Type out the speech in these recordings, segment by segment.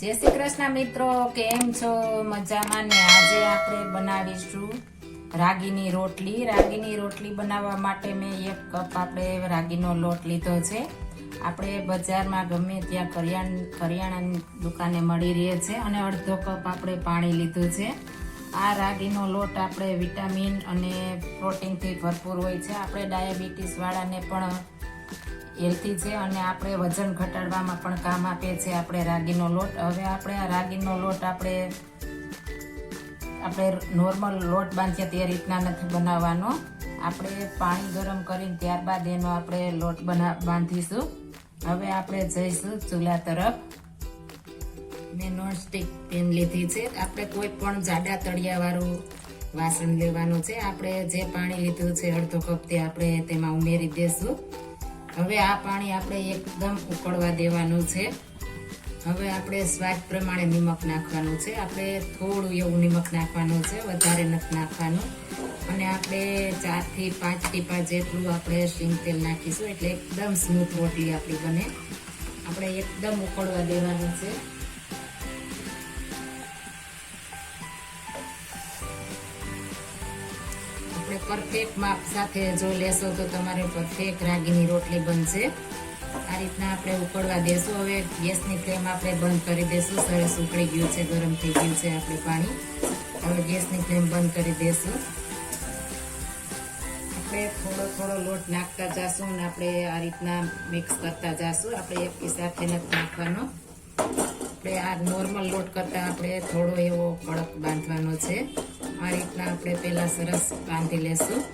જય શ્રી કૃષ્ણ મિત્રો, કેમ છો? મજામાં ને આજે આપણે બનાવીશું રાગીની રોટલી. રાગીની રોટલી બનાવવા માટે મેં એક કપ આપણે રાગીનો લોટ લીધો છે. આપણે બજારમાં ગમે ત્યાં કરિયાણ, કરિયાણાની દુકાને મળી રહે છે અને અડધો કપ આપણે પાણી લીધું છે. આ રાગીનો લોટ આપણે વિટામિન અને પ્રોટીનથી ભરપૂર હોય છે. આપણે ડાયાબિટીસવાળાને પણ હેલ્થી છે અને આપણે વજન ઘટાડવામાં પણ કામ આપે છે આપણે રાગીનો લોટ. હવે આપણે આ રાગીનો લોટ આપણે આપણે નોર્મલ લોટ બાંધીએ તે રીતના નથી બનાવવાનો. આપણે પાણી ગરમ કરીને ત્યારબાદ એનો આપણે લોટ બના બાંધીશું. હવે આપણે જઈશું ચૂલા તરફ. મેં નોનસ્ટિક પેન લીધી છે. આપણે કોઈ પણ જાડા તળિયાવાળું વાસણ લેવાનું છે. આપણે જે પાણી લીધું છે અડધો કપ તે આપણે તેમાં ઉમેરી દેશું. હવે આ પાણી આપણે એકદમ ઉકળવા દેવાનું છે. હવે આપણે સ્વાદ પ્રમાણે નિમક નાખવાનું છે. આપણે થોડું એવું નિમક નાખવાનું છે, વધારે નથી નાખવાનું. અને આપણે ચારથી પાંચ ટીપા જેટલું આપણે સિંગ તેલ નાખીશું, એટલે એકદમ સ્મૂથ રોટલી આપણી બને. આપણે એકદમ ઉકળવા દેવાનું છે. પરફેક્ટ માપ સાથે જો લેશો તો તમારે પરફેક્ટ રાગીની રોટલી બનશે. આ રીતના આપણે ઉકળવા દેશું. હવે ગેસની ફ્લેમ આપણે બંધ કરી દેશું. સરસ ઉકળી ગયું છે, ગરમ થઈ ગયું છે આપણે પાણી. હવે ગેસની ફ્લેમ બંધ કરી દેશું. આપણે થોડો થોડો લોટ નાખતા જાશું અને આપણે આ રીતના મિક્સ કરતા જાશું. આપણે એક સાથે નથી નાખવાનો. આપણે આ નોર્મલ લોટ કરતાં આપણે થોડો એવો કડક બાંધવાનો છે. આ રીતના આપણે પહેલાં સરસ બાંધી લેશું.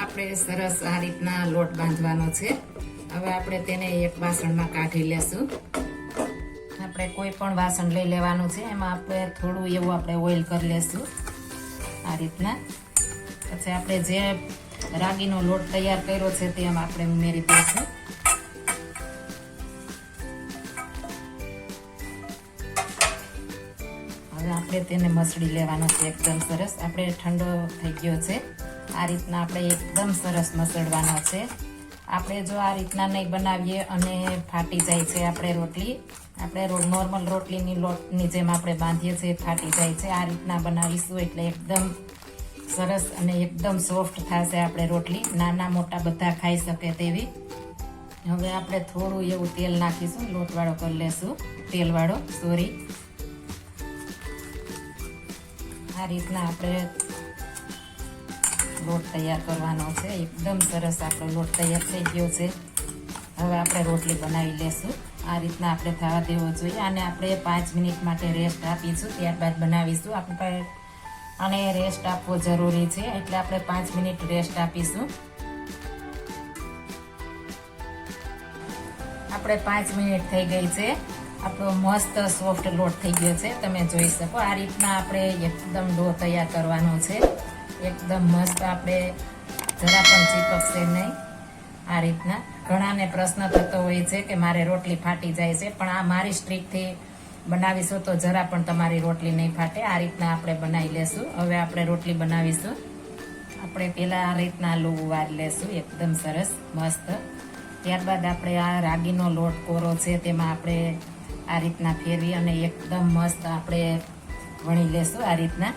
આપણે સરસ આ રીતના લોટ બાંધવાનો છે. હવે આપણે તેને એક વાસણમાં કાઢી લેશું. આપણે કોઈ પણ વાસણ લઈ લેવાનું છે. એમાં આપણે થોડું એવું આપણે ઓઇલ કરી લેશું. આ રીતના. પછી આપણે જે રાગીનો લોટ તૈયાર કર્યો છે તેમાં આપણે ઉમેરી દઈશું. આપણે તેને મસળી લેવાનો છે એકદમ સરસ. આપણે ઠંડો થઈ ગયો છે. આ રીતના આપણે એકદમ સરસ મસળવાનો છે. આપણે જો આ રીતના નહીં બનાવીએ અને ફાટી જાય છે આપણે રોટલી, આપણે નોર્મલ રોટલીની લોટની જેમ આપણે બાંધીએ છીએ, ફાટી જાય છે. આ રીતના બનાવીશું એટલે એકદમ સરસ અને એકદમ સોફ્ટ થશે આપણે રોટલી. નાના મોટા બધા ખાઈ શકે તેવી. હવે આપણે થોડું એવું તેલ નાખીશું. લોટવાળો કરી લેશું. તેલવાળો, સોરી. આ રીતના આપણે લોટ તૈયાર કરવાનો છે. એકદમ સરસ આપણો લોટ તૈયાર થઈ ગયો છે. હવે આપણે રોટલી બનાવી લેશું. આ રીતના આપણે થવા દેવો જોઈએ અને આપણે પાંચ મિનિટ માટે રેસ્ટ આપીશું. ત્યારબાદ બનાવીશું આપણે અને રેસ્ટ આપવો જરૂરી છે. એટલે આપણે પાંચ મિનિટ રેસ્ટ આપીશું. આપણે પાંચ મિનિટ થઈ ગઈ છે. આપણો મસ્ત સોફ્ટ લોટ થઈ ગયો છે, તમે જોઈ શકો. આ રીતના આપણે એકદમ ડો તૈયાર કરવાનો છે. એકદમ મસ્ત આપણે જરા પણ ચીપકશે નહીં. આ રીતના. ઘણાને પ્રશ્ન થતો હોય છે કે મારે રોટલી ફાટી જાય છે, પણ આ મારી સ્ટ્રીકથી બનાવીશું તો જરા પણ તમારી રોટલી નહીં ફાટે. આ રીતના આપણે બનાવી લેશું. હવે આપણે રોટલી બનાવીશું. આપણે પહેલાં આ રીતના લોવું વાર લેશું. એકદમ સરસ, મસ્ત. ત્યારબાદ આપણે આ રાગીનો લોટ કોરો છે, તેમાં આપણે આ રીતના ફેરવી અને એકદમ મસ્ત આપણે વણી લેશું આ રીતના.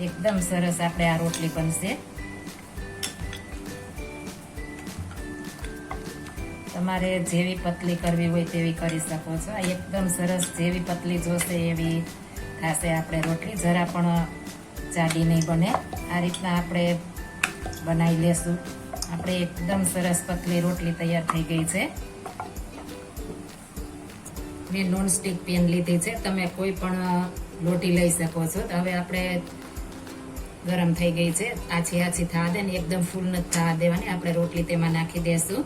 એકદમ સરસ આપણે આ રોટલી બનશે. તમારે જેવી પતલી કરવી હોય તેવી કરી શકો છો. આ એકદમ સરસ જેવી પતલી જોશે એવી થશે આપણે રોટલી. જરા પણ જાડી નહીં બને. આ રીતના આપણે બનાવી લેશું. આપણે એકદમ સરસ પતલી રોટલી તૈયાર થઈ ગઈ છે. મેં નોનસ્ટિક પેન લીધી છે. તમે કોઈ પણ લોટી લઈ શકો છો. હવે આપણે ગરમ થઈ ગઈ છે. આછી આછી થવા દે ને એકદમ ફૂલ નથી થવા દેવાની. આપણે રોટલી તેમાં નાખી દેશું.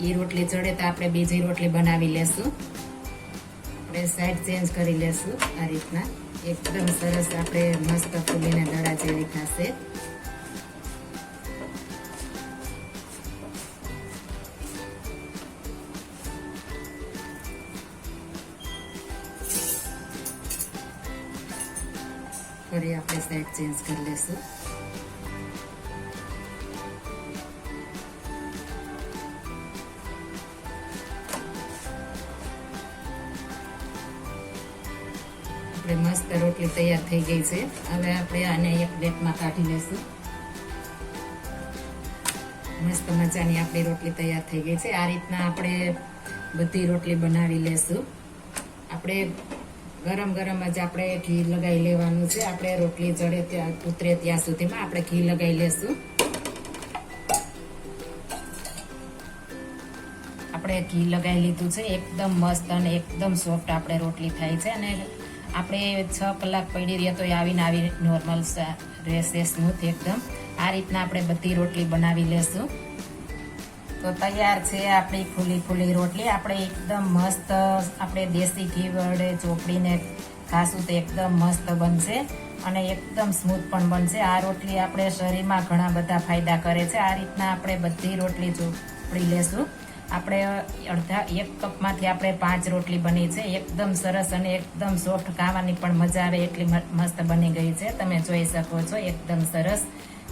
એ રોટલી ચડે તો આપણે બીજી રોટલી બનાવી લેશું. આપણે સાઈડ ચેન્જ કરી લેશું આ રીતના. એકદમ સરસ આપણે મસ્ત ફૂલીને દડા જેવી થશે. ફરી આપણે સાઈડ ચેન્જ કરી લેશું આપણે મસ્ત રોટલી તૈયાર થઈ ગઈ છે. હવે આપણે આને એક પ્લેટમાં કાઢી લેશું મસ્ત મજાની આપણી રોટલી તૈયાર થઈ ગઈ છે. આ રીતના આપણે બધી રોટલી બનાવી લેશું આપણે ગરમ ગરમ જ આપણે ઘી લગાવી લેવાનું છે. આપણે રોટલી જડે ત્યાં ઉતરે ત્યાં સુધીમાં આપણે ઘી લગાવી લેશું. આપણે ઘી લગાવી લીધું છે. એકદમ મસ્ત અને એકદમ સોફ્ટ આપણે રોટલી થાય છે. અને આપણે છ કલાક પડી રહીએ તો આવીને આવી નોર્મલ રહેશે સ્મૂથ એકદમ. આ રીતના આપણે બધી રોટલી બનાવી લેશું. તો તૈયાર છે આપણી ફૂલી ફૂલી રોટલી. આપણે એકદમ મસ્ત, આપણે દેશી ઘી વડે ચોપડીને ખાશું તો એકદમ મસ્ત બનશે અને એકદમ સ્મૂથ પણ બનશે. આ રોટલી આપણે શરીરમાં ઘણા બધા ફાયદા કરે છે. આ રીતના આપણે બધી રોટલી ચોપડી લેશું. આપણે અડધા એક કપમાંથી આપણે પાંચ રોટલી બની છે. એકદમ સરસ અને એકદમ સોફ્ટ ખાવાની પણ મજા આવે, એટલી મસ્ત બની ગઈ છે. તમે જોઈ શકો છો, એકદમ સરસ.